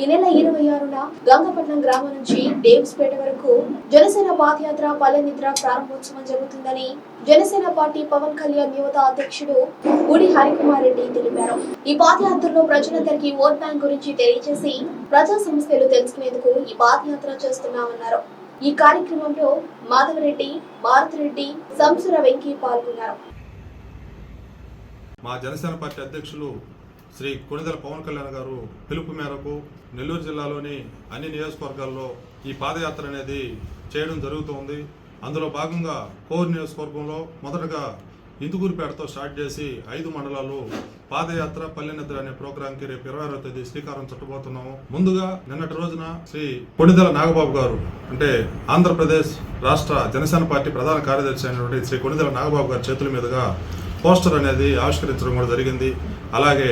ఈ నెల ఇరవై ఆరున గంగపట్నం గ్రామం నుంచి డేమ్స్పేట వరకు జనసేన పాదయాత్ర పల్లె నిద్ర ప్రారంభోత్సవం జరుగుతుందని జనసేన పార్టీ పవన్ కళ్యాణ్ యువత అధ్యక్షుడు గుడి హరికుమార్ రెడ్డి తెలిపారు. ఈ పాదయాత్రలో ప్రజలందరికీ ఓట్ బ్యాంక్ గురించి తెలియజేసి ప్రజా సమస్యలు తెలుసుకునేందుకు ఈ పాదయాత్ర చేస్తున్నామన్నారు. ఈ కార్యక్రమంలో మాధవరెడ్డి భారతిరెడ్డి సంసుర వెంకీ పాల్గొన్నారు. మా జనసేన పార్టీ అధ్యక్షులు శ్రీ కొణిదల పవన్ కళ్యాణ్ గారు పిలుపు మేరకు నెల్లూరు జిల్లాలోని అన్ని నియోజకవర్గాల్లో ఈ పాదయాత్ర అనేది చేయడం జరుగుతోంది. అందులో భాగంగా కోర్ నియోజకవర్గంలో మొదటగా ఇందుకూరుపేటతో స్టార్ట్ చేసి ఐదు మండలాలు పాదయాత్ర పల్లెనిద్ర అనే అనే ప్రోగ్రాంకి రేపు ఇరవై ఆరో తేదీ శ్రీకారం చుట్టబోతున్నాము. ముందుగా నిన్నటి రోజున శ్రీ కొణిదెల నాగబాబు గారు అంటే ఆంధ్రప్రదేశ్ రాష్ట్ర జనసేన పార్టీ ప్రధాన కార్యదర్శి అయినటువంటి శ్రీ కొణిదెల నాగబాబు గారి చేతుల మీదుగా పోస్టర్ అనేది ఆవిష్కరించడం కూడా జరిగింది. అలాగే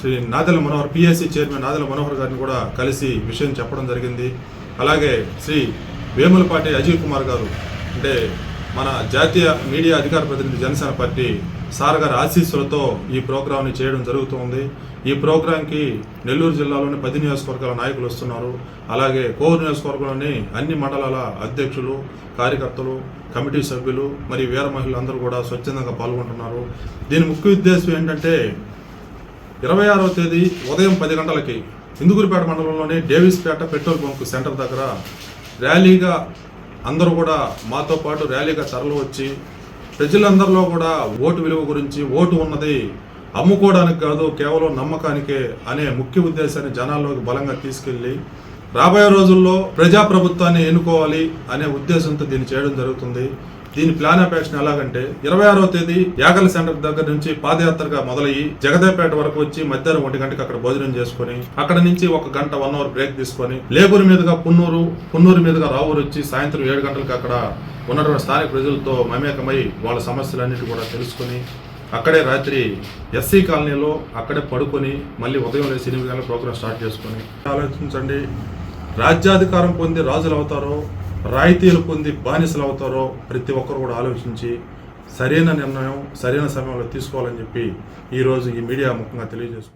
శ్రీ నాదెల మనోహర్ పిఎస్సి చైర్మన్ నాదల మనోహర్ గారిని కూడా కలిసి విషయం చెప్పడం జరిగింది. అలాగే శ్రీ వేములపాటి అజయ్ కుమార్ గారు అంటే మన జాతీయ మీడియా అధికార ప్రతినిధి జనసేన పార్టీ సార్ గారి ఆశీస్సులతో ఈ ప్రోగ్రాంని చేయడం జరుగుతుంది. ఈ ప్రోగ్రాంకి నెల్లూరు జిల్లాలోని పది నియోజకవర్గాల నాయకులు వస్తున్నారు. అలాగే కోవూరు నియోజకవర్గంలోని అన్ని మండలాల అధ్యక్షులు కార్యకర్తలు కమిటీ సభ్యులు మరియు వీర మహిళలు అందరూ కూడా స్వచ్ఛందంగా పాల్గొంటున్నారు. దీని ముఖ్య ఉద్దేశం ఏంటంటే ఇరవై ఆరో తేదీ ఉదయం పది గంటలకి ఇందుకూరిపేట మండలంలోని డేవిస్పేట పెట్రోల్ బంక్ సెంటర్ దగ్గర ర్యాలీగా అందరూ కూడా మాతో పాటు ర్యాలీగా తరలి వచ్చి ప్రజలందరిలో కూడా ఓటు విలువ గురించి ఓటు ఉన్నది అమ్ముకోవడానికి కాదు కేవలం నమ్మకానికే అనే ముఖ్య ఉద్దేశాన్ని జనాల్లోకి బలంగా తీసుకెళ్ళి రాబోయే రోజుల్లో ప్రజాప్రభుత్వాన్ని ఎన్నుకోవాలి అనే ఉద్దేశంతో దీన్ని చేయడం జరుగుతుంది. దీని ప్లాన్ ఆఫ్ యాక్షన్ ఎలాగంటే ఇరవై ఆరో తేదీ యాగల సెంటర్ దగ్గర నుంచి పాదయాత్రగా మొదలయ్యి జగదేపేట వరకు వచ్చి మధ్యాహ్నం ఒంటి గంటకి అక్కడ భోజనం చేసుకొని అక్కడ నుంచి ఒక గంట వన్ అవర్ బ్రేక్ తీసుకొని లేబూరు మీదుగా పున్నూరు పున్నూరు మీదుగా రావూరు వచ్చి సాయంత్రం ఏడు గంటలకు అక్కడ ఉన్నటువంటి స్థానిక ప్రజలతో మమేకమై వాళ్ళ సమస్యలన్నిటి కూడా తెలుసుకొని అక్కడే రాత్రి ఎస్సీ కాలనీలో అక్కడే పడుకొని మళ్ళీ ఉదయం లేచి ఎనిమిది గంటల ప్రోగ్రామ్ స్టార్ట్ చేసుకొని. ఆలోచించండి. రాజ్యాధికారం పొంది రాజులు అవుతారో రాయితీలు పొంది బానిసలు అవుతారో ప్రతి ఒక్కరు కూడా ఆలోచించి సరైన నిర్ణయం సరైన సమయంలో తీసుకోవాలని చెప్పి ఈరోజు ఈ మీడియా ముఖంగా తెలియజేసుకుంటాం